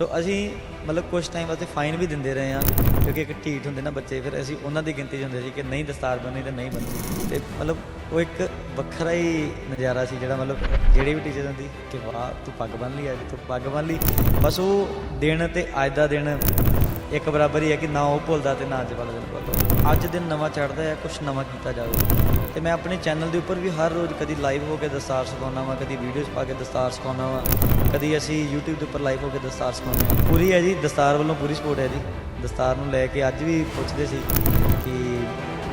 ਸੋ ਅਸੀਂ ਮਤਲਬ ਕੁਝ ਟਾਈਮ ਵਾਸਤੇ ਫਾਈਨ ਵੀ ਦਿੰਦੇ ਰਹੇ ਹਾਂ, ਕਿਉਂਕਿ ਇੱਕ ਢੀਠ ਹੁੰਦੇ ਨਾ ਬੱਚੇ, ਫਿਰ ਅਸੀਂ ਉਹਨਾਂ ਦੀ ਗਿਣਤੀ 'ਚ ਹੁੰਦੇ ਸੀ ਕਿ ਨਹੀਂ ਦਸਤਾਰ ਬੰਨੀ ਤੇ ਨਹੀਂ ਬੰਨੀ। ਤੇ ਮਤਲਬ ਉਹ ਇੱਕ ਵੱਖਰਾ ਹੀ ਨਜ਼ਾਰਾ ਸੀ ਜਿਹੜਾ ਮਤਲਬ ਜਿਹੜੀ ਵੀ ਟੀਚਰ ਹੁੰਦੀ ਕਿ ਵਾਹ, ਤੂੰ ਪੱਗ ਬੰਨ ਲਈ ਅੱਜ, ਤੂੰ ਪੱਗ ਬੰਨ ਲਈ। ਬਸ ਉਹ ਦਿਨ ਤੇ ਅੱਜ ਦਾ ਦਿਨ ਇੱਕ ਬਰਾਬਰ ਹੀ ਹੈ ਕਿ ਨਾ ਉਹ ਭੁੱਲਦਾ ਤੇ ਨਾ ਅੱਜ ਵਾਲਾ ਦਿਨ ਭੁੱਲਦਾ। ਅੱਜ ਦਿਨ ਨਵਾਂ ਚੜ੍ਹਦਾ ਹੈ ਕੁਝ ਨਵਾਂ ਕੀਤਾ ਜਾਵੇ। ਤੇ ਮੈਂ ਆਪਣੇ ਚੈਨਲ ਦੇ ਉੱਪਰ ਵੀ ਹਰ ਰੋਜ਼ ਕਦੀ ਲਾਈਵ ਹੋ ਕੇ ਦਸਤਾਰ ਸਿਖਾਉਣਾ ਵਾ, ਕਦੀ ਵੀਡੀਓਜ਼ ਪਾ ਕੇ ਦਸਤਾਰ ਸਿਖਾਉਣਾ ਵਾ, ਕਦੀ ਅਸੀਂ YouTube ਦੇ ਉੱਪਰ ਲਾਈਵ ਹੋ ਕੇ ਦਸਤਾਰ ਸਿਖਾਉਂਦੇ ਹਾਂ। ਪੂਰੀ ਹੈ ਜੀ, ਦਸਤਾਰ ਵੱਲੋਂ ਪੂਰੀ ਸਪੋਰਟ ਹੈ ਜੀ। ਦਸਤਾਰ ਨੂੰ ਲੈ ਕੇ ਅੱਜ ਵੀ ਪੁੱਛਦੇ ਸੀ ਕਿ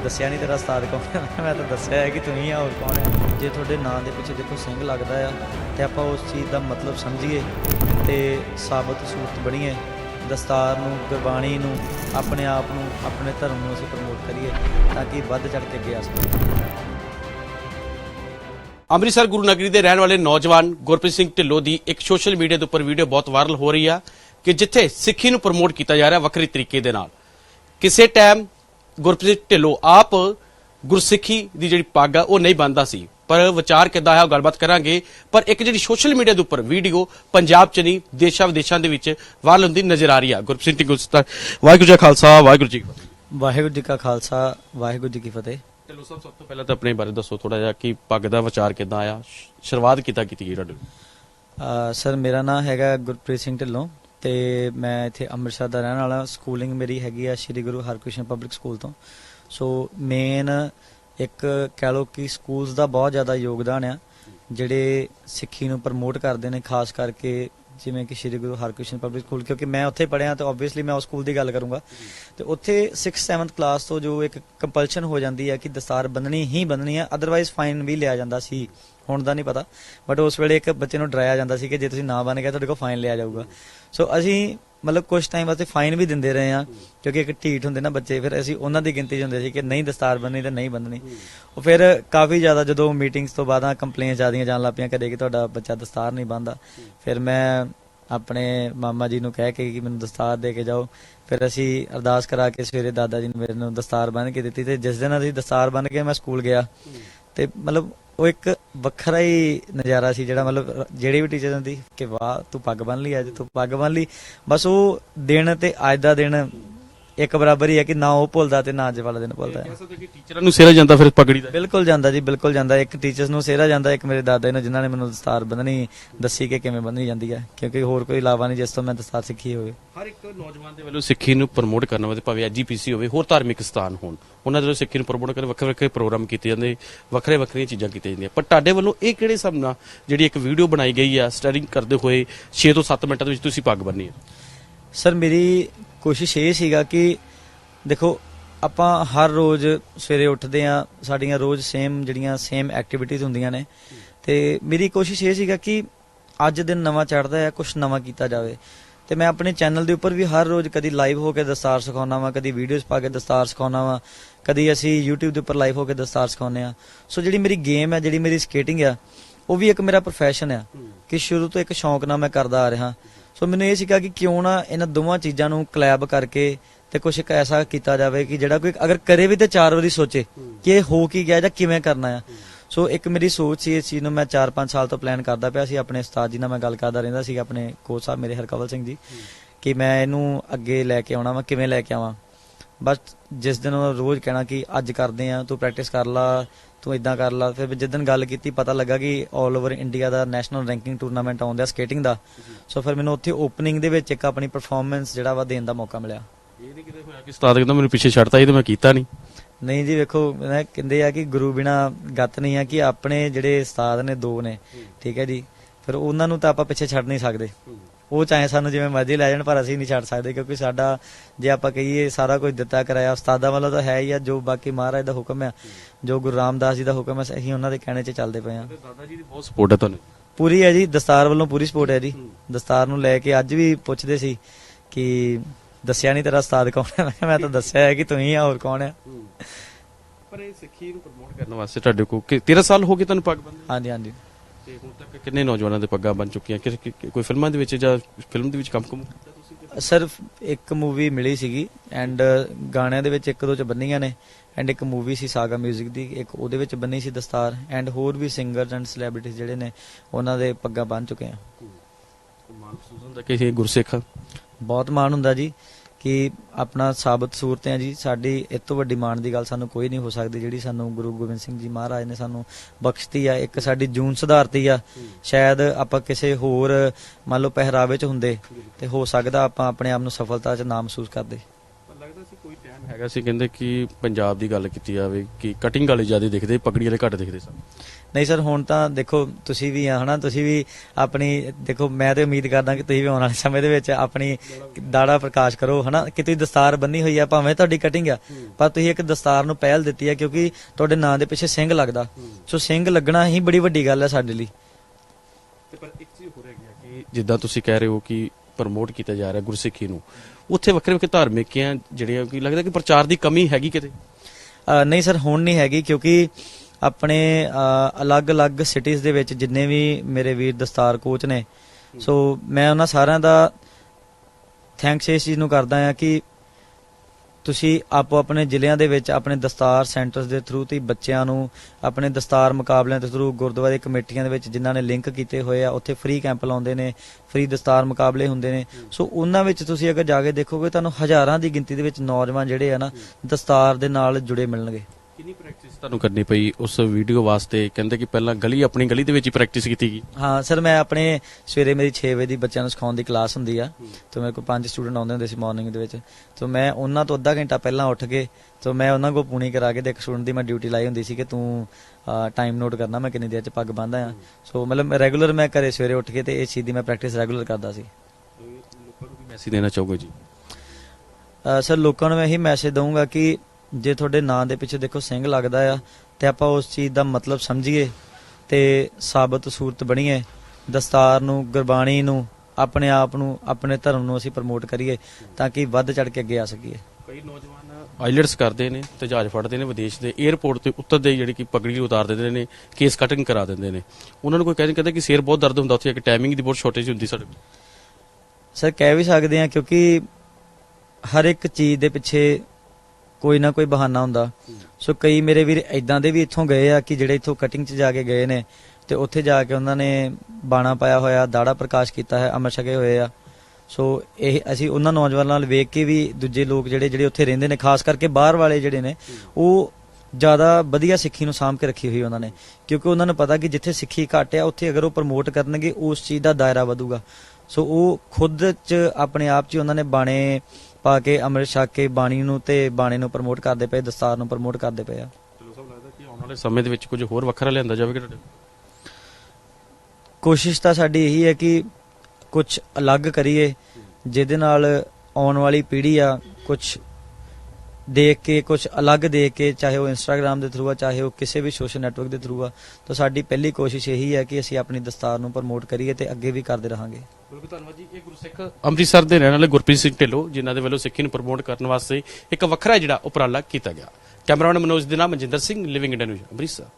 ਦੱਸਿਆ ਨਹੀਂ ਤੇਰਾ ਉਸਤਾਦ ਕੌਣ ਹੈ? ਮੈਂ ਤਾਂ ਦੱਸਿਆ ਹੈ ਕਿ ਤੂੰ ਹੀ ਆ, ਹੋਰ ਕੌਣ ਹੈ? ਜੇ ਤੁਹਾਡੇ ਨਾਂ ਦੇ ਪਿੱਛੇ ਦੇਖੋ ਸਿੰਘ ਲੱਗਦਾ ਆ, ਤੇ ਆਪਾਂ ਉਸ ਚੀਜ਼ ਦਾ ਮਤਲਬ ਸਮਝੀਏ ਤੇ ਸਾਬਤ ਸੂਰਤ ਬਣੀਏ। ਦਸਤਾਰ ਨੂੰ, ਗੁਰਬਾਣੀ ਨੂੰ, ਆਪਣੇ ਆਪ ਨੂੰ, ਆਪਣੇ ਧਰਮ ਨੂੰ ਅਸੀਂ ਪ੍ਰਮੋਟ ਕਰੀਏ ਤਾਂ ਕਿ ਵੱਧ ਚੜ ਕੇ ਅੱਗੇ ਆ ਸਕੀਏ। ਅੰਮ੍ਰਿਤਸਰ ਗੁਰੂ ਨਗਰੀ ਦੇ ਰਹਿਣ ਵਾਲੇ ਨੌਜਵਾਨ ਗੁਰਪ੍ਰੀਤ ਸਿੰਘ ਢਿੱਲੋਂ ਦੀ ਇੱਕ ਸੋਸ਼ਲ ਮੀਡੀਆ ਦੇ ਉੱਪਰ ਵੀਡੀਓ ਬਹੁਤ ਵਾਇਰਲ ਹੋ ਰਹੀ ਆ ਕਿ ਜਿੱਥੇ ਸਿੱਖੀ ਨੂੰ ਪ੍ਰਮੋਟ ਕੀਤਾ ਜਾ ਰਿਹਾ ਵੱਖਰੀ ਤਰੀਕੇ ਦੇ ਨਾਲ। ਕਿਸੇ ਟਾਈਮ ਗੁਰਪ੍ਰੀਤ ਢਿੱਲੋਂ ਆਪ ਗੁਰਸਿੱਖੀ ਦੀ ਜਿਹੜੀ ਪੱਗ ਆ, ਉਹ ਨਹੀਂ ਬੰਨਦਾ ਸੀ। ਪਰ ਵਿਚਾਰ ਕਿੱਦਾਂ ਹੈ ਉਹ ਗੱਲਬਾਤ ਕਰਾਂਗੇ। ਪਰ ਇੱਕ ਜਿਹੜੀ ਸੋਸ਼ਲ ਮੀਡੀਆ ਦੇ ਉੱਪਰ ਵੀਡੀਓ ਪੰਜਾਬ ਚ ਨਹੀਂ ਦੇਸ਼ਾਂ ਵਿਦੇਸ਼ਾਂ ਦੇ ਵਿੱਚ ਵਾਇਰਲ ਹੁੰਦੀ ਨਜ਼ਰ ਆ ਰਹੀ ਆ। ਗੁਰਪ੍ਰੀਤ ਸਿੰਘ ਗੁਲਸਤਾਨ ਵਾਹਿਗੁਰੂ ਜੀ ਖਾਲਸਾ ਵਾਹਿਗੁਰੂ ਜੀ ਵਾਹਿਗੁਰੂ ਜੀ ਕਾ ਖਾਲਸਾ ਵਾਹਿਗੁਰੂ ਜੀ ਕੀ ਫਤਿਹ। ਸਾਹਿਬ ਸਭ ਤੋਂ ਪਹਿਲਾਂ ਤਾਂ ਆਪਣੇ ਬਾਰੇ ਦੱਸੋ ਥੋੜਾ ਜਿਹਾ ਕਿ ਪੱਗ ਦਾ ਵਿਚਾਰ ਕਿੱਦਾਂ ਆਇਆ ਸ਼ੁਰੂਆਤ ਕਿੱਦਾਂ ਕੀਤੀ ਗਈ ਤੁਹਾਡੀ ਸਰ ਮੇਰਾ ਨਾਮ ਹੈਗਾ ਗੁਰਪ੍ਰੀਤ ਸਿੰਘ ਢਿੱਲੋਂ ਤੇ ਮੈਂ ਇੱਥੇ ਅੰਮ੍ਰਿਤਸਰ ਦਾ ਰਹਿਣ ਵਾਲਾ ਸਕੂਲਿੰਗ ਮੇਰੀ ਹੈਗੀ ਆ ਸ਼੍ਰੀ ਗੁਰੂ ਹਰਕ੍ਰਿਸ਼ਨ ਪਬਲਿਕ ਸਕੂਲ ਤੋਂ। ਸੋ ਮੇਨ ਇੱਕ ਕਹਿ ਲਓ ਕਿ ਸਕੂਲਸ ਦਾ ਬਹੁਤ ਜ਼ਿਆਦਾ ਯੋਗਦਾਨ ਆ, ਜਿਹੜੇ ਸਿੱਖੀ ਨੂੰ ਪ੍ਰਮੋਟ ਕਰਦੇ ਨੇ, ਖਾਸ ਕਰਕੇ ਜਿਵੇਂ ਕਿ ਸ਼੍ਰੀ ਗੁਰੂ ਹਰਕ੍ਰਿਸ਼ਨ ਪਬਲਿਕ ਸਕੂਲ ਕਿਉਂਕਿ ਮੈਂ ਉੱਥੇ ਪੜ੍ਹਿਆ ਤਾਂ ਆਬਵੀਅਸਲੀ ਮੈਂ ਉਸ ਸਕੂਲ ਦੀ ਗੱਲ ਕਰੂੰਗਾ। ਤੇ ਉੱਥੇ 6th 7th ਕਲਾਸ ਤੋਂ ਜੋ ਇੱਕ ਕੰਪਲਸ਼ਨ ਹੋ ਜਾਂਦੀ ਹੈ ਕਿ ਦਸਤਾਰ ਬੰਨਣੀ ਹੀ ਬੰਨਣੀ ਹੈ ਅਦਰਵਾਈਜ਼ ਫਾਈਨ ਵੀ ਲਿਆ ਜਾਂਦਾ ਸੀ, ਹੁਣ ਦਾ ਨਹੀਂ ਪਤਾ। ਬਟ ਉਸ ਵੇਲੇ ਇੱਕ ਬੱਚੇ ਨੂੰ ਡਰਾਇਆ ਜਾਂਦਾ ਸੀ ਕਿ ਜੇ ਤੁਸੀਂ ਨਾ ਬਣ ਗਏ ਤੁਹਾਡੇ ਕੋਲ ਫਾਈਨ ਲਿਆ ਜਾਊਗਾ। ਸੋ ਅਸੀਂ ਮਤਲਬ ਕੁਝ ਟਾਈਮ ਵਾਸਤੇ ਫਾਈਨ ਵੀ ਦਿੰਦੇ ਰਹੇ ਆ ਕਿਉਂਕਿ ਇੱਕ ਢੀਠ ਹੁੰਦੇ ਨਾ ਬੱਚੇ ਫਿਰ ਅਸੀਂ ਉਹਨਾਂ ਦੀ ਗਿਣਤੀ 'ਚ ਹੁੰਦੇ ਸੀ ਕਿ ਨਹੀਂ ਦਸਤਾਰ ਬੰਨਣੀ ਤੇ ਨਹੀਂ ਬੰਨਣੀ ਉਹ ਫਿਰ ਕਾਫੀ ਜ਼ਿਆਦਾ ਜਦੋਂ ਮੀਟਿੰਗਸ ਤੋਂ ਬਾਅਦ ਕੰਪਲੇਂਟਸ ਆਦੀਆਂ ਜਾਣ ਲੱਗ ਪਈਆਂ ਕਦੇ ਕਿ ਤੁਹਾਡਾ ਬੱਚਾ ਦਸਤਾਰ ਨਹੀਂ ਬੰਨਦਾ ਫਿਰ ਮੈਂ ਆਪਣੇ ਮਾਮਾ ਜੀ ਨੂੰ ਕਹਿ ਕੇ ਕਿ ਮੈਨੂੰ ਦਸਤਾਰ ਦੇ ਕੇ ਜਾਓ। ਫਿਰ ਅਸੀਂ ਅਰਦਾਸ ਕਰਾ ਕੇ ਸਵੇਰੇ ਦਾਦਾ ਜੀ ਨੇ ਮੇਰੇ ਨੂੰ ਦਸਤਾਰ ਬੰਨ ਕੇ ਦਿੱਤੀ ਤੇ ਜਿਸ ਦਿਨ ਅਸੀਂ ਦਸਤਾਰ ਬੰਨ ਕੇ ਮੈਂ ਸਕੂਲ ਗਿਆ ਤੇ ਮਤਲਬ ਉਹ ਇੱਕ ਵੱਖਰਾ ਹੀ ਨਜ਼ਾਰਾ ਸੀ ਜਿਹੜਾ ਮਤਲਬ ਜਿਹੜੇ ਵੀ ਟੀਚਰ ਹੁੰਦੀ ਕਿ ਵਾਹ ਤੂੰ ਪੱਗ ਬੰਨ ਲਈ ਅੱਜ, ਤੂੰ ਪੱਗ ਬੰਨ ਲਈ। ਬਸ ਉਹ ਦਿਨ ਤੇ ਅੱਜ ਦਾ ਦਿਨ ਇੱਕ ਬਰਾਬਰ ਹੀ ਹੈ ਕਿ ਨਾ ਉਹ ਭੁੱਲਦਾ ਤੇ ਨਾ ਅੱਜ ਵਾਲਾ ਦਿਨ ਭੁੱਲਦਾ ਹੈ। ਕਹਿ ਸਕਦੇ ਕਿ ਟੀਚਰਾਂ ਨੂੰ ਸਿਰਾ ਜਾਂਦਾ ਫਿਰ ਪਗੜੀ ਦਾ। ਬਿਲਕੁਲ ਜਾਂਦਾ ਜੀ ਬਿਲਕੁਲ ਜਾਂਦਾ। ਇੱਕ ਟੀਚਰਸ ਨੂੰ ਸਿਹਰਾ ਜਾਂਦਾ ਇੱਕ ਮੇਰੇ ਦਾਦਾ ਜੀ ਨੂੰ ਜਿਨ੍ਹਾਂ ਨੇ ਮੈਨੂੰ ਦਸਤਾਰ ਬੰਨਣੀ ਦੱਸੀ ਕਿ ਕਿਵੇਂ ਬੰਨਣੀ ਜਾਂਦੀ ਹੈ। ਕਿਉਂਕਿ ਹੋਰ ਕੋਈ ਇਲਾਵਾ ਨਹੀਂ ਜਿਸ ਤੋਂ ਮੈਂ ਦਸਤਾਰ ਸਿੱਖੀ ਹੋਵੇ। ਹਰ ਇੱਕ ਨੌਜਵਾਨ ਦੇ ਵੱਲੋਂ ਸਿੱਖੀ ਨੂੰ ਪ੍ਰਮੋਟ ਕਰਨ ਵਾਸਤੇ ਭਾਵੇਂ ਐਜੀਪੀਸੀ ਹੋਵੇ ਹੋਰ ਧਾਰਮਿਕ ਸਥਾਨ ਹੋਣ ਉਹਨਾਂ ਦੇ ਵੱਲੋਂ ਸਿੱਖੀ ਨੂੰ ਪ੍ਰਮੋਟ ਕਰਨ ਵੱਖਰੇ ਵੱਖਰੇ ਪ੍ਰੋਗਰਾਮ ਕੀਤੇ ਜਾਂਦੇ ਵੱਖਰੇ ਵੱਖਰੀਆਂ ਚੀਜ਼ਾਂ ਕੀਤੀਆਂ ਜਾਂਦੀਆਂ। ਪਰ ਤੁਹਾਡੇ ਵੱਲੋਂ ਇਹ ਕਿਹੜੇ ਸਭ ਨਾਲ ਜਿਹੜੀ ਇੱਕ ਵੀਡੀਓ ਬਣਾਈ ਗਈ ਆ ਸਟਾਰਟਿੰਗ ਕਰਦੇ ਹੋਏ 6 ਤੋਂ 7 ਮਿੰਟਾਂ ਦੇ ਵਿੱਚ ਤੁਸੀਂ ਪੱਗ ਬੰਨੀ ਹੈ ਸਰ ਮੇਰੀ ਕੋਸ਼ਿਸ਼ ਇਹ ਸੀਗਾ ਕਿ ਦੇਖੋ, ਆਪਾਂ ਹਰ ਰੋਜ਼ ਸਵੇਰੇ ਉੱਠਦੇ ਆ ਸਾਡੀਆਂ ਰੋਜ਼ ਸੇਮ ਜਿਹੜੀਆਂ ਸੇਮ ਐਕਟੀਵਿਟੀਜ਼ ਹੁੰਦੀਆਂ ਨੇ। ਤੇ ਮੇਰੀ ਕੋਸ਼ਿਸ਼ ਇਹ ਸੀਗਾ ਕਿ ਅੱਜ ਦਿਨ ਨਵਾਂ ਚੜ੍ਹਦਾ ਹੈ ਕੁਝ ਨਵਾਂ ਕੀਤਾ ਜਾਵੇ। ਤੇ ਮੈਂ ਆਪਣੇ ਚੈਨਲ ਦੇ ਉੱਪਰ ਵੀ ਹਰ ਰੋਜ਼ ਕਦੀ ਲਾਈਵ ਹੋ ਕੇ ਦਸਤਾਰ ਸਿਖਾਉਣਾ ਵਾਂ, ਕਦੀ ਵੀਡੀਓਜ਼ ਪਾ ਕੇ ਦਸਤਾਰ ਸਿਖਾਉਣਾ ਵਾ, ਕਦੀ ਅਸੀਂ YouTube ਦੇ ਉੱਪਰ ਲਾਈਵ ਹੋ ਕੇ ਦਸਤਾਰ ਸਿਖਾਉਂਦੇ ਆ ਸੋ ਜਿਹੜੀ ਮੇਰੀ ਗੇਮ ਹੈ, ਜਿਹੜੀ ਮੇਰੀ ਸਕੇਟਿੰਗ ਆ ਉਹ ਵੀ ਇੱਕ ਮੇਰਾ ਪ੍ਰੋਫੈਸ਼ਨ ਆ ਕਿ ਸ਼ੁਰੂ ਤੋਂ ਇੱਕ ਸ਼ੌਂਕ ਨਾਲ ਮੈਂ ਕਰਦਾ ਆ ਰਿਹਾ। ਸੋ ਮੈਨੂੰ ਇਹ ਸੀਗਾ ਕਿ ਕਿਉਂ ਨਾ ਇਹਨਾਂ ਦੋਵਾਂ ਚੀਜ਼ਾਂ ਨੂੰ ਕਲੈਬ ਕਰਕੇ ਤੇ ਕੁਝ ਇੱਕ ਐਸਾ ਕੀਤਾ ਜਾਵੇ ਕਿ ਜਿਹੜਾ ਕੋਈ ਅਗਰ ਕਰੇ ਵੀ ਤੇ ਚਾਰ ਵਾਰੀ ਸੋਚੇ ਕਿ ਇਹ ਹੋ ਕੀ ਗਿਆ ਜਾਂ ਕਿਵੇਂ ਕਰਨਾ ਆ। ਸੋ ਇੱਕ ਮੇਰੀ ਸੋਚ ਸੀ ਇਸ ਚੀਜ਼ ਨੂੰ ਮੈਂ 4-5 ਸਾਲ ਤੋਂ ਪਲਾਨ ਕਰਦਾ ਪਿਆ ਸੀ। ਆਪਣੇ ਉਸਤਾਦ ਜੀ ਨਾਲ ਮੈਂ ਗੱਲ ਕਰਦਾ ਰਹਿੰਦਾ ਸੀ ਆਪਣੇ ਕੋਚ ਸਾਹਿਬ ਮੇਰੇ ਹਰਕਵਲ ਸਿੰਘ ਜੀ, ਕਿ ਮੈਂ ਇਹਨੂੰ ਅੱਗੇ ਲੈ ਕੇ ਆਉਣਾ ਵਾ, ਕਿਵੇਂ ਲੈ ਕੇ ਆਵਾਂ। ਬਸ ਜਿਸ ਦਿਨ ਉਹ ਰੋਜ਼ ਕਹਿਣਾ ਕਿ ਅੱਜ ਕਰਦੇ ਆ, ਤੂੰ ਪ੍ਰੈਕਟਿਸ ਕਰ ਲਾ ਤੂੰ ਇਦਾਂ ਕਰ ਲਾ। ਫਿਰ ਜਿਸ ਦਿਨ ਗੱਲ ਕੀਤੀ ਪਤਾ ਲੱਗਾ ਕਿ 올 ਓਵਰ ਇੰਡੀਆ ਦਾ ਨੈਸ਼ਨਲ ਰੈਂਕਿੰਗ ਟੂਰਨਾਮੈਂਟ ਆਉਂਦਾ ਸਕੇਟਿੰਗ ਦਾ। ਸੋ ਫਿਰ ਮੈਨੂੰ ਉੱਥੇ ਓਪਨਿੰਗ ਦੇ ਵਿੱਚ ਇੱਕ ਆਪਣੀ ਪਰਫਾਰਮੈਂਸ ਜਿਹੜਾ ਵਾ ਦੇਣ ਦਾ ਮੌਕਾ ਮਿਲਿਆ। ਇਹ ਨਹੀਂ ਕਿਤੇ ਹੋਇਆ ਕਿ ਉਸਤਾਦ ਕਹਿੰਦਾ ਮੈਨੂੰ ਪਿੱਛੇ ਛੱਡਤਾ ਇਹ ਤਾਂ ਮੈਂ ਕੀਤਾ ਨਹੀਂ। ਨਹੀਂ ਜੀ ਵੇਖੋ ਮੈਂ ਕਹਿੰਦੇ ਆ ਕਿ ਗੁਰੂ ਬਿਨਾ ਗੱਤ ਨਹੀਂ ਆ ਕਿ ਆਪਣੇ ਜਿਹੜੇ ਉਸਤਾਦ ਨੇ ਦੋ ਨੇ ਠੀਕ ਹੈ ਜੀ। ਫਿਰ ਉਹਨਾਂ ਨੂੰ ਤਾਂ ਆਪਾਂ ਪਿੱਛੇ ਛੱਡ ਨਹੀਂ ਸਕਦੇ। ਉਹ ਚਾਹੇ ਸਾਨੂੰ ਜਿਵੇਂ ਮਰਜ਼ੀ ਲੈ ਜਾਣ ਪਰ ਅਸੀਂ ਨਹੀਂ ਛੱਡ ਸਕਦੇ ਕਿਉਂਕਿ ਸਾਡਾ ਜੇ ਆਪਾਂ ਕਹੀਏ ਸਾਰਾ ਕੁਝ ਦਿੱਤਾ ਕਰਾਇਆ ਉਸਤਾਦਾਂ ਵੱਲੋਂ ਤਾਂ ਹੈ ਹੀ ਆ ਜੋ ਬਾਕੀ ਮਹਾਰਾਜ ਦਾ ਹੁਕਮ ਆ ਜੋ ਗੁਰੂ ਰਾਮਦਾਸ ਜੀ ਦਾ ਹੁਕਮ ਹੈ ਅਸੀਂ ਉਹਨਾਂ ਦੇ ਕਹਿਣੇ 'ਚ ਚੱਲਦੇ ਪਏ ਆ। ਦਾਦਾ ਜੀ ਦੀ ਬਹੁਤ ਸਪੋਰਟ ਹੈ ਤੁਹਾਨੂੰ? ਪੂਰੀ ਹੈ ਜੀ ਦਸਤਾਰ ਵੱਲੋਂ ਪੂਰੀ ਸਪੋਰਟ ਹੈ ਜੀ। ਦਸਤਾਰ ਨੂੰ ਲੈ ਕੇ ਅੱਜ ਵੀ ਪੁੱਛਦੇ ਸੀ ਕਿ ਦੱਸਿਆ ਨਹੀਂ ਤੇਰਾ ਉਸਤਾਦ ਕੌਣ ਹੈ ਮੈਂ ਕਿਹਾ ਮੈਂ ਤਾਂ ਦੱਸਿਆ ਹੈ ਕਿ ਤੂੰ ਹੀ ਆ ਹੋਰ ਕੌਣ ਹੈ। ਪਰ ਇਹ ਸਿੱਖੀ ਨੂੰ ਪ੍ਰਮੋਟ ਕਰਨ ਵਾਸਤੇ ਤੁਹਾਡੇ ਕੋਲ ਕਿ 13 ਸਾਲ ਹੋ ਗਏ ਤੁਹਾਨੂੰ ਪੱਗ ਬੰਨ੍ਹੇ ਹਾਂਜੀ ਹਾਂਜੀ। ਤੇ ਹੁਣ ਤੱਕ ਕਿੰਨੇ ਨੌਜਵਾਨਾਂ ਦੇ ਪੱਗਾਂ ਬਣ ਚੁੱਕੀਆਂ? ਕਿ ਕਿ- ਕੋਈ ਫਿਲਮਾਂ ਦੇ ਵਿੱਚ ਜਾਂ ਫਿਲਮ ਦੇ ਵਿੱਚ ਕੰਮ ਕੰਮ ਕੀਤਾ ਤੁਸੀਂ ਸਰ ਇੱਕ ਮੂਵੀ ਮਿਲੀ ਸੀਗੀ ਐਂਡ ਗਾਣਿਆਂ ਦੇ ਵਿੱਚ ਇੱਕ ਦੋ ਚ ਬੰਨੀਆਂ ਨੇ ਐਂਡ ਇੱਕ ਮੂਵੀ ਸੀ ਸਾਗਾ 뮤직 ਦੀ ਇੱਕ ਉਹਦੇ ਵਿੱਚ ਬੰਨੀ ਸੀ ਦਸਤਾਰ ਐਂਡ ਹੋਰ ਵੀ ਸਿੰਗਰਸ ਐਂਡ ਸੈਲੀਬ੍ਰਿਟੀਜ਼ ਜਿਹੜੇ ਨੇ ਉਹਨਾਂ ਦੇ ਪੱਗਾਂ ਬੰਨ ਚੁੱਕੇ ਆ। ਮਹਿਸੂਸ ਹੁੰਦਾ ਕਿ ਇਹ ਗੁਰਸਿੱਖ? ਬਹੁਤ ਮਾਣ ਹੁੰਦਾ ਜੀ। ਕਿ ਆਪਣਾ ਸਾਬਤ ਸੂਰਤ ਹੈ ਜੀ। ਸਾਡੀ ਇਸ ਤੋਂ ਵੱਡੀ ਮਾਣ ਦੀ ਗੱਲ ਸਾਨੂੰ ਕੋਈ ਨਹੀਂ ਹੋ ਸਕਦੀ ਜਿਹੜੀ ਸਾਨੂੰ ਗੁਰੂ ਗੋਬਿੰਦ ਸਿੰਘ ਜੀ ਮਹਾਰਾਜ ਨੇ ਸਾਨੂੰ ਬਖਸ਼ਤੀ ਆ। ਇੱਕ ਸਾਡੀ ਜੂਨ ਸੁਧਾਰਤੀ ਆ। ਸ਼ਾਇਦ ਆਪਾਂ ਕਿਸੇ ਹੋਰ ਮੰਨ ਲਓ ਪਹਿਰਾਵੇ 'ਚ ਹੁੰਦੇ ਤੇ ਹੋ ਸਕਦਾ ਆਪਾਂ ਆਪਣੇ ਆਪ ਨੂੰ ਸਫਲਤਾ 'ਚ ਨਾ ਮਹਿਸੂਸ ਕਰਦੇ ਪਰ ਲੱਗਦਾ ਸੀ ਕੋਈ ਟਾਈਮ ਹੈਗਾ ਸੀ ਕਹਿੰਦੇ ਕਿ ਪੰਜਾਬ ਦੀ ਗੱਲ ਕੀਤੀ ਜਾਵੇ ਕਿ ਕਟਿੰਗ ਵਾਲੇ ਜ਼ਿਆਦਾ ਦਿਖਦੇ ਪਗੜੀ ਵਾਲੇ ਘੱਟ ਦਿਖਦੇ ਸਨ। ਨਹੀਂ ਸਰ ਹੁਣ ਤਾਂ ਦੇਖੋ ਤੁਸੀਂ ਵੀ ਆ ਹਨਾ? ਤੁਸੀਂ ਵੀ ਆਪਣੀ ਦੇਖੋ ਮੈਂ ਤੇ ਉਮੀਦ ਕਰਦਾ ਕਿ ਤੁਸੀਂ ਵੀ ਆਉਣ ਵਾਲੇ ਸਮੇਂ ਦੇ ਵਿੱਚ ਆਪਣੀ ਦਾੜਾ ਪ੍ਰਕਾਸ਼ ਕਰੋ ਹਨਾ? ਕਿ ਤੁਸੀਂ ਦਸਤਾਰ ਬੰਨੀ ਹੋਈ ਆ ਭਾਵੇਂ ਤੁਹਾਡੀ ਕਟਿੰਗ ਆ ਪਰ ਤੁਸੀਂ ਇੱਕ ਦਸਤਾਰ ਨੂੰ ਪਹਿਲ ਦਿੱਤੀ ਆ ਕਿਉਂਕਿ ਤੁਹਾਡੇ ਨਾਂ ਦੇ ਪਿੱਛੇ ਸਿੰਘ ਲੱਗਦਾ। ਸੋ ਸਿੰਘ ਲੱਗਣਾ ਹੀ ਬੜੀ ਵੱਡੀ ਗੱਲ ਹੈ ਸਾਡੇ ਲਈ। ਤੇ ਪਰ ਇੱਕ ਚੀਜ਼ ਹੋ ਰਹੀ ਹੈ ਕਿ ਜਿੱਦਾਂ ਤੁਸੀਂ ਕਹਿ ਰਹੇ ਹੋ ਕਿ ਪ੍ਰਮੋਟ ਕੀਤਾ ਜਾ ਰਿਹਾ ਗੁਰਸਿੱਖੀ ਨੂੰ। ਉੱਥੇ ਵੱਖਰੇ ਵੱਖਰੇ ਧਾਰਮਿਕ ਆ ਜਿਹੜੀਆਂ ਕਿ ਲੱਗਦਾ ਕਿ ਪ੍ਰਚਾਰ ਦੀ ਕਮੀ ਹੈਗੀ ਕਿਤੇ? ਨਹੀਂ ਸਰ ਹੁਣ ਨਹੀਂ ਹੈਗੀ ਕਿਉਂਕਿ ਆਪਣੇ ਅਲੱਗ-ਅਲੱਗ ਸਿਟੀਜ਼ ਦੇ ਵਿੱਚ ਜਿੰਨੇ ਵੀ ਮੇਰੇ ਵੀਰ ਦਸਤਾਰ ਕੋਚ ਨੇ ਸੋ ਮੈਂ ਉਹਨਾਂ ਸਾਰਿਆਂ ਦਾ ਥੈਂਕਸ ਇਸ ਚੀਜ਼ ਨੂੰ ਕਰਦਾ ਆ ਕਿ ਤੁਸੀਂ ਆਪੋ ਆਪਣੇ ਜ਼ਿਲ੍ਹਿਆਂ ਦੇ ਵਿੱਚ ਆਪਣੇ ਦਸਤਾਰ ਸੈਂਟਰਸ ਦੇ ਥਰੂ ਤੇ ਬੱਚਿਆਂ ਨੂੰ ਆਪਣੇ ਦਸਤਾਰ ਮੁਕਾਬਲਿਆਂ ਦੇ ਥਰੂ ਗੁਰਦੁਆਰੇ ਕਮੇਟੀਆਂ ਦੇ ਵਿੱਚ ਜਿਨ੍ਹਾਂ ਨੇ ਲਿੰਕ ਕੀਤੇ ਹੋਏ ਆ ਉੱਥੇ ਫ੍ਰੀ ਕੈਂਪ ਲਾਉਂਦੇ ਨੇ ਫ੍ਰੀ ਦਸਤਾਰ ਮੁਕਾਬਲੇ ਹੁੰਦੇ ਨੇ। ਸੋ ਉਹਨਾਂ ਵਿੱਚ ਤੁਸੀਂ ਅਗਰ ਜਾ ਕੇ ਦੇਖੋਗੇ ਤੁਹਾਨੂੰ ਹਜ਼ਾਰਾਂ ਦੀ ਗਿਣਤੀ ਦੇ ਵਿੱਚ ਨੌਜਵਾਨ ਜਿਹੜੇ ਆ ਨਾ ਦਸਤਾਰ ਦੇ ਨਾਲ ਜੁੜੇ ਮਿਲਣਗੇ। ਕਿੰਨੀ ਪ੍ਰੈਕਟਿਸ ਤੁਹਾਨੂੰ ਕਰਨੀ ਪਈ ਉਸ ਵੀਡੀਓ ਵਾਸਤੇ? ਕਹਿੰਦੇ ਕਿ ਪਹਿਲਾਂ ਗਲੀ ਆਪਣੀ ਗਲੀ ਦੇ ਵਿੱਚ ਹੀ ਪ੍ਰੈਕਟਿਸ ਕੀਤੀ ਗਈ। ਹਾਂ ਸਰ ਮੈਂ ਆਪਣੇ ਸਵੇਰੇ ਮੇਰੀ 6 ਵਜੇ ਦੀ ਬੱਚਿਆਂ ਨੂੰ ਸਿਖਾਉਣ ਦੀ ਕਲਾਸ ਹੁੰਦੀ ਆ। ਤੇ ਮੇਰੇ ਕੋਲ ਪੰਜ ਸਟੂਡੈਂਟ ਆਉਂਦੇ ਹੁੰਦੇ ਸੀ ਮਾਰਨਿੰਗ ਦੇ ਵਿੱਚ। ਤੇ ਮੈਂ ਉਹਨਾਂ ਤੋਂ ਅੱਧਾ ਘੰਟਾ ਪਹਿਲਾਂ ਉੱਠ ਕੇ ਤੇ ਮੈਂ ਉਹਨਾਂ ਕੋਲ ਪੂਣੀ ਕਰਾ ਕੇ ਤੇ ਇੱਕ ਸਟੂਡੈਂਟ ਦੀ ਮੈਂ ਡਿਊਟੀ ਲਾਈ ਹੁੰਦੀ ਸੀ ਕਿ ਤੂੰ ਟਾਈਮ ਨੋਟ ਕਰਨਾ ਮੈਂ ਕਿੰਨੀ ਦੇਰ ਚ ਪੱਗ ਬੰਨ੍ਹਦਾ ਆ। ਸੋ ਮਤਲਬ ਰੈਗੂਲਰ ਮੈਂ ਘਰੇ ਸਵੇਰੇ ਉੱਠ ਕੇ ਤੇ ਇਸ ਚੀਜ਼ ਦੀ ਮੈਂ ਪ੍ਰੈਕਟਿਸ ਰੈਗੂਲਰ ਕਰਦਾ ਸੀ। ਲੋਕਾਂ ਨੂੰ ਵੀ ਮੈਸੇਜ ਦੇਣਾ ਚਾਹੋਗੇ ਜੀ? ਸਰ ਲੋਕਾਂ ਨੂੰ ਮੈਂ ਇਹੀ ਮੈਸੇਜ ਦਊਂਗਾ ਕਿ ਜੇ ਤੁਹਾਡੇ ਨਾਂ ਦੇ ਪਿੱਛੇ ਦੇਖੋ ਸਿੰਘ ਲੱਗਦਾ ਆ ਤੇ ਆਪਾਂ ਉਸ ਚੀਜ਼ ਦਾ ਮਤਲਬ ਸਮਝੀਏ ਤੇ ਸਾਬਤ ਸੂਰਤ ਬਣੀਏ ਦਸਤਾਰ ਨੂੰ ਗੁਰਬਾਣੀ ਨੂੰ ਆਪਣੇ ਆਪ ਨੂੰ ਆਪਣੇ ਧਰਮ ਨੂੰ ਅਸੀਂ ਪ੍ਰਮੋਟ ਕਰੀਏ ਤਾਂ ਕਿ ਵੱਧ ਚੜ ਕੇ ਅੱਗੇ ਆ ਸਕੀਏ। ਕਈ ਨੌਜਵਾਨ ਆਈਲਟਸ ਕਰਦੇ ਨੇ ਤੇ ਜਹਾਜ਼ ਫੜਦੇ ਨੇ ਵਿਦੇਸ਼ ਦੇ 에ਅਰਪੋਰਟ ਤੇ ਉੱਤਰਦੇ ਜਿਹੜੀ ਕਿ ਪਗੜੀ ਉਤਾਰ ਦਿੰਦੇ ਨੇ ਕੇਸ ਕਟਿੰਗ ਕਰਾ ਦਿੰਦੇ ਨੇ। ਉਹਨਾਂ ਨੂੰ ਕੋਈ ਕਹਿੰਦੇ ਕਹਿੰਦਾ ਕਿ ਸਿਰ ਬਹੁਤ ਦਰਦ ਹੁੰਦਾ ਉੱਥੇ ਇੱਕ ਟਾਈਮਿੰਗ ਦੀ ਬਹੁਤ ਸ਼ਾਰਟੇਜ ਹੁੰਦੀ ਸਾਡੇ ਸਰ ਕਹਿ ਵੀ ਸਕਦੇ ਆ ਕਿਉਂਕਿ ਹਰ ਇੱਕ ਚੀਜ਼ ਦੇ ਪਿੱਛੇ ਕੋਈ ਨਾ ਕੋਈ ਬਹਾਨਾ ਹੁੰਦਾ। ਸੋ ਕਈ ਮੇਰੇ ਵੀਰ ਇਦਾਂ ਦੇ ਵੀ ਇੱਥੋਂ ਗਏ ਆ ਕਿ ਜਿਹੜੇ ਇੱਥੋਂ ਕਟਿੰਗ 'ਚ ਜਾ ਕੇ ਗਏ ਨੇ ਤੇ ਉੱਥੇ ਜਾ ਕੇ ਉਹਨਾਂ ਨੇ ਬਾਣਾ ਪਾਇਆ ਹੋਇਆ, ਦਾੜਾ ਪ੍ਰਕਾਸ਼ ਕੀਤਾ ਹੈ, ਅਮਰ ਛਕੇ ਹੋਏ ਆ। ਸੋ ਇਹ ਅਸੀਂ ਉਹਨਾਂ ਨੌਜਵਾਨਾਂ ਨਾਲ ਵੇਖ ਕੇ ਵੀ ਦੂਜੇ ਲੋਕ ਜਿਹੜੇ ਜਿਹੜੇ ਉੱਥੇ ਰਹਿੰਦੇ ਨੇ, ਖਾਸ ਕਰਕੇ ਬਾਹਰ ਵਾਲੇ ਜਿਹੜੇ ਨੇ, ਉਹ ਜ਼ਿਆਦਾ ਵਧੀਆ ਸਿੱਖੀ ਨੂੰ ਸਾਂਭ ਕੇ ਰੱਖੀ ਹੋਈ ਉਹਨਾਂ ਨੇ। ਕਿਉਂਕਿ ਉਹਨਾਂ ਨੂੰ ਪਤਾ ਕਿ ਜਿੱਥੇ ਸਿੱਖੀ ਘੱਟ ਆ, ਉੱਥੇ ਅਗਰ ਉਹ ਪ੍ਰਮੋਟ ਕਰਨਗੇ, ਉਸ ਚੀਜ਼ ਦਾ ਦਾਇਰਾ ਵਧੂਗਾ। ਸੋ ਉਹ ਖੁਦ ਚ ਆਪਣੇ ਆਪ ਚ ਹੀ ਉਹਨਾਂ ਨੇ ਬਾਣੇ ਪਾ ਕੇ ਅੰਮ੍ਰਿਤ ਛਕ ਕੇ ਬਾਣੀ ਨੂੰ ਤੇ ਬਾਣੇ ਨੂੰ ਪ੍ਰਮੋਟ ਕਰਦੇ ਪਏ ਦਸਤਾਰ ਨੂੰ ਪ੍ਰਮੋਟ ਕਰਦੇ ਪਏ ਆ। ਚਲੋ ਸਭ ਲੱਗਦਾ ਕਿ ਆਉਣ ਵਾਲੇ ਸਮੇਂ ਦੇ ਵਿੱਚ ਕੁਝ ਹੋਰ ਵੱਖਰਾ ਲਿਆਂਦਾ ਜਾਵੇਗਾ ਤੁਹਾਡੇ ਕੋਸ਼ਿਸ਼ ਤਾਂ ਸਾਡੀ ਇਹੀ ਹੈ ਕਿ ਕੁਝ ਅਲੱਗ ਕਰੀਏ ਜਿਹਦੇ ਨਾਲ ਆਉਣ ਵਾਲੀ ਪੀੜ੍ਹੀ ਆ ਕੁਝ ਦੇਖ ਕੇ ਕੁਝ ਅਲੱਗ ਦੇਖ ਕੇ ਚਾਹੇ ਉਹ ਇੰਸਟਾਗ੍ਰam ਦੇ ਥਰੂ ਆ ਚਾਹੇ ਉਹ ਕਿਸੇ ਵੀ ਸੋਸ਼ਲ ਨੈਟਵਰਕ ਦੇ ਥਰੂ ਆ ਤਾਂ ਸਾਡੀ ਪਹਿਲੀ ਕੋਸ਼ਿਸ਼ ਇਹੀ ਹੈ ਕਿ ਅਸੀਂ ਆਪਣੀ ਦਸਤਾਰ ਨੂੰ ਪ੍ਰਮੋਟ ਕਰੀਏ ਤੇ ਅੱਗੇ ਵੀ ਕਰਦੇ ਰਹਾਂਗੇ। ਬਿਲਕੁਲ ਧੰਨਵਾਦ ਜੀ। ਇਹ ਗੁਰਸਿੱਖ ਅੰਮ੍ਰਿਤਸਰ ਦੇ ਰਹਿਣ ਵਾਲੇ ਗੁਰਪ੍ਰੀਤ ਸਿੰਘ ਢਿੱਲੋਂ ਜਿਨ੍ਹਾਂ ਦੇ ਵੱਲੋਂ ਸਿੱਖੀ ਨੂੰ ਪ੍ਰਮੋਟ ਕਰਨ ਵਾਸਤੇ ਇੱਕ ਵੱਖਰਾ ਜਿਹੜਾ ਉਪਰਾਲਾ ਕੀਤਾ ਗਿਆ। ਕੈਮਰਾਮੈਨ ਮਨੋਜ ਦੇ ਨਾਮ Manjinder Singh living India news Amritsar.